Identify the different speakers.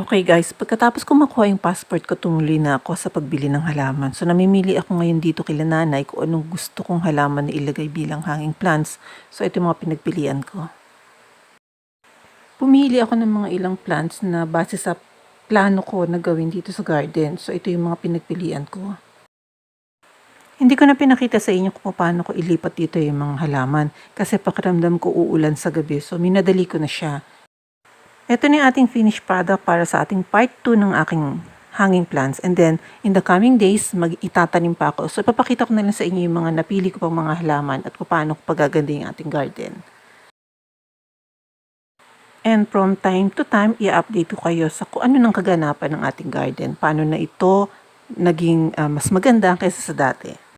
Speaker 1: Okay guys, pagkatapos ko makuha yung passport ko, tumuloy na ako sa pagbili ng halaman. So namimili ako ngayon dito kila nanay kung anong gusto kong halaman na ilagay bilang hanging plants. So ito yung mga pinagpilian ko. Pumili ako ng mga ilang plants na base sa plano ko na gawin dito sa garden. So ito yung mga pinagpilian ko. Hindi ko na pinakita sa inyo kung paano ko ilipat dito yung mga halaman kasi pakiramdam ko uulan sa gabi so minadali ko na siya. Ito na yung ating finished product para sa ating part 2 ng aking hanging plants. And then, in the coming days, mag-itatanim pa ako. So, ipapakita ko na lang sa inyo yung mga napili ko pang mga halaman at kung paano ko pagaganda yung ating garden. And from time to time, i-update ko kayo sa kung ano ng kaganapan ng ating garden. Paano na ito naging ah, mas maganda kaysa sa dati.